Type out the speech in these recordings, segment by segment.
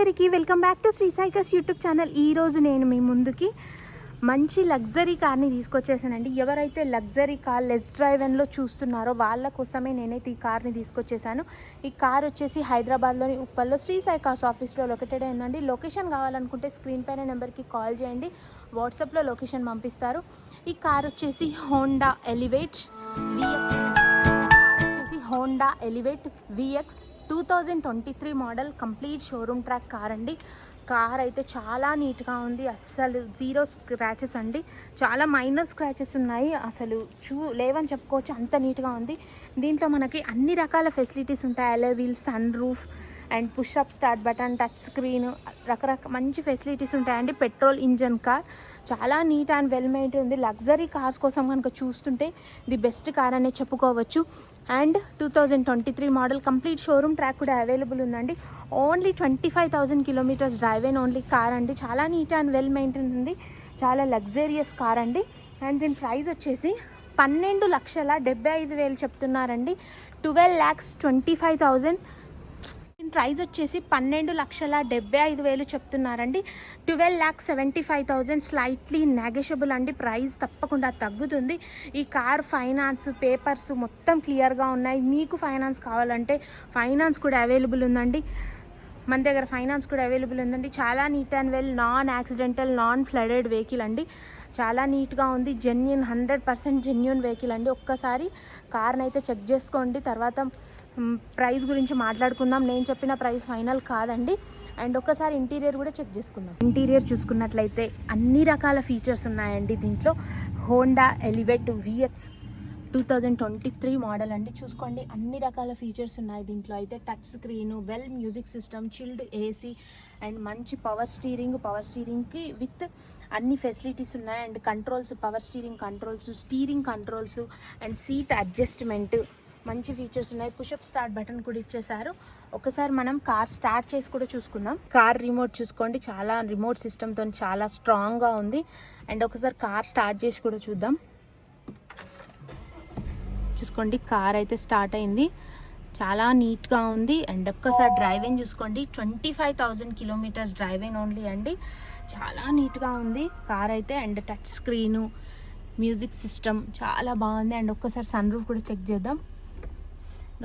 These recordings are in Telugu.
అందరికీ వెల్కమ్ బ్యాక్ టు శ్రీ సైకస్ యూట్యూబ్ ఛానల్. ఈరోజు నేను మీ ముందుకి మంచి లగ్జరీ కార్ని తీసుకొచ్చేసానండి. ఎవరైతే లగ్జరీ కార్ లెస్ డ్రైవెన్లో చూస్తున్నారో వాళ్ళ కోసమే నేనైతే ఈ కార్ని తీసుకొచ్చేసాను. ఈ కార్ వచ్చేసి హైదరాబాద్లోని ఉప్పల్లో శ్రీ సాయి కార్స్ ఆఫీస్లో లొకేటెడ్ అయిందండి లొకేషన్ కావాలనుకుంటే స్క్రీన్ పైన నెంబర్కి కాల్ చేయండి. వాట్సాప్లో లొకేషన్ పంపిస్తారు. ఈ కార్ వచ్చేసి హోండా ఎలివేట్ విఎక్స్ వచ్చేసి Honda Elevate VX two thousand twenty three model complete showroom track car అండి. కార్ అయితే చాలా నీట్గా ఉంది. అస్సలు జీరో స్క్రాచెస్ అండి. చాలా మైనర్ స్క్రాచెస్ ఉన్నాయి. అసలు చూ లేవని చెప్పుకోవచ్చు. అంత నీట్గా ఉంది. దీంట్లో మనకి అన్ని రకాల ఫెసిలిటీస్ ఉంటాయి. Alloy wheel sun roof and push up start button touch screen రకరకాల మంచి ఫెసిలిటీస్ ఉంటాయండి. Petrol engine car. చాలా నీట్ అండ్ వెల్ మెయింటైన్ ఉంది. లగ్జరీ కార్స్ కోసం కనుక చూస్తుంటే ది బెస్ట్ కార్ అనే చెప్పుకోవచ్చు. And two thousand twenty three model complete showroom track కూడా అవైలబుల్ ఉందండి. Only twenty five thousand kilometres drive అయిన ఓన్లీ కార్ అండి. చాలా నీట్ అండ్ వెల్ మెయింటైన్ ఉంది. చాలా లగ్జరియస్ కార్ అండి. అండ్ దీని ప్రైస్ వచ్చేసి పన్నెండు లక్షల డెబ్బై ఐదు వేలు చెప్తున్నారండి. Twelve lakhs twenty five thousand price వచ్చేసి పన్నెండు లక్షల డెబ్బై ఐదు వేలు చెప్తున్నారండి. Twelve lakh seventy five thousand slightly negotiable అండి. ప్రైస్ తప్పకుండా తగ్గుతుంది. ఈ కార్ ఫైనాన్స్ పేపర్స్ మొత్తం క్లియర్గా ఉన్నాయి. మీకు ఫైనాన్స్ కావాలంటే ఫైనాన్స్ కూడా అవైలబుల్ ఉందండి. మన దగ్గర ఫైనాన్స్ కూడా అవైలబుల్ ఉందండి. చాలా neat and well non accidental non flooded vehicle అండి. చాలా నీట్గా ఉంది. Genuine hundred percent genuine vehicle అండి. ఒక్కసారి కార్ని అయితే చెక్ చేసుకోండి. తర్వాత ప్రైస్ గురించి మాట్లాడుకుందాం. నేను చెప్పిన ప్రైస్ ఫైనల్ కాదండి. అండ్ ఒకసారి ఇంటీరియర్ కూడా చెక్ చేసుకుందాం. ఇంటీరియర్ చూసుకున్నట్లయితే అన్ని రకాల ఫీచర్స్ ఉన్నాయండి దీంట్లో. Honda Elevate VX two thousand twenty three model అండి. చూసుకోండి అన్ని రకాల ఫీచర్స్ ఉన్నాయి దీంట్లో. అయితే touch screen well music system chilled AC and మంచి పవర్ స్టీరింగ్ పవర్ స్టీరింగ్కి విత్ అన్ని ఫెసిలిటీస్ ఉన్నాయి. And controls power steering controls steering controls and seat adjustment మంచి ఫీచర్స్ ఉన్నాయి. పుషప్ స్టార్ట్ బటన్ కూడా ఇచ్చేసారు ఒకసారి మనం కార్ స్టార్ట్ చేసి కూడా చూసుకుందాం. కార్ రిమోట్ చూసుకోండి. చాలా రిమోట్ సిస్టమ్తో చాలా స్ట్రాంగ్గా ఉంది. అండ్ ఒకసారి కార్ స్టార్ట్ చేసి కూడా చూద్దాం. చూసుకోండి కార్ అయితే స్టార్ట్ అయింది. చాలా నీట్గా ఉంది. అండ్ ఒక్కసారి డ్రైవింగ్ చూసుకోండి. Twenty five thousand kilometres driving only అండి. చాలా నీట్గా ఉంది. కార్ అయితే and touch screen music system చాలా బాగుంది. అండ్ ఒక్కసారి సన్ రూఫ్ కూడా చెక్ చేద్దాం.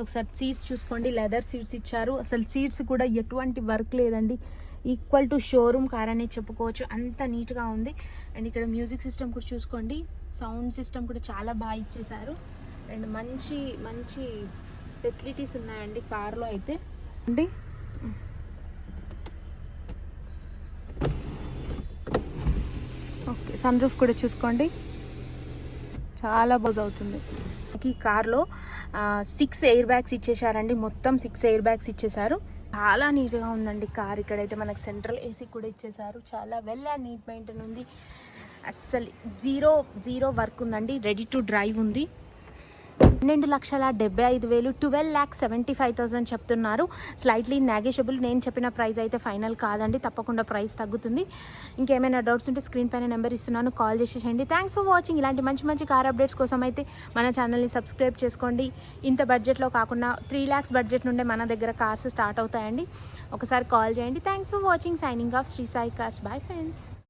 ఒకసారి సీట్స్ చూసుకోండి. లెదర్ సీట్స్ ఇచ్చారు. అసలు సీట్స్ కూడా ఎటువంటి వర్క్ లేదండి. ఈక్వల్ టు షోరూమ్ కార్ అనే చెప్పుకోవచ్చు. అంత నీట్గా ఉంది. అండ్ ఇక్కడ మ్యూజిక్ సిస్టమ్ కూడా చూసుకోండి. సౌండ్ సిస్టమ్ కూడా చాలా బాగా ఇచ్చేసారు అండ్ మంచి మంచి ఫెసిలిటీస్ ఉన్నాయండి కార్లో అయితే. అండి. ఓకే సన్ రూఫ్ కూడా చూసుకోండి. చాలా బజ్ అవుతుంది. ఈ కార్లో సిక్స్ ఎయిర్ బ్యాగ్స్ ఇచ్చేసారండి మొత్తం సిక్స్ ఎయిర్ బ్యాగ్స్ ఇచ్చేసారు చాలా నీట్గా ఉందండి కార్ ఇక్కడైతే. మనకు సెంట్రల్ ఏసీ కూడా ఇచ్చేసారు చాలా వెల్ అండ్ నీట్ మెయింటైన్ ఉంది. అస్సలు జీరో జీరో వర్క్ ఉందండి. రెడీ టు డ్రైవ్ ఉంది. పన్నెండు లక్షల డెబ్బై ఐదు వేలు twelve lakh seventy five thousand చెప్తున్నారు. స్లైట్లీ నెగోషియబుల్ నేను చెప్పిన ప్రైస్ అయితే ఫైనల్ కాదండి. తప్పకుండా ప్రైస్ తగ్గుతుంది. ఇంకేమైనా డౌట్స్ ఉంటే స్క్రీన్ పైన నెంబర్ ఇస్తున్నాను. కాల్ చేసేసేయండి థ్యాంక్స్ ఫర్ వాచింగ్ ఇలాంటి మంచి మంచి కార్ అప్డేట్స్ కోసం అయితే మన ఛానల్ని సబ్స్క్రైబ్ చేసుకోండి. ఇంత బడ్జెట్లో కాకుండా త్రీ ల్యాక్స్ బడ్జెట్ నుండే మన దగ్గర కార్స్ స్టార్ట్ అవుతాయండి. ఒకసారి కాల్ చేయండి. Thanks for watching signing off Shri Sai cars bye friends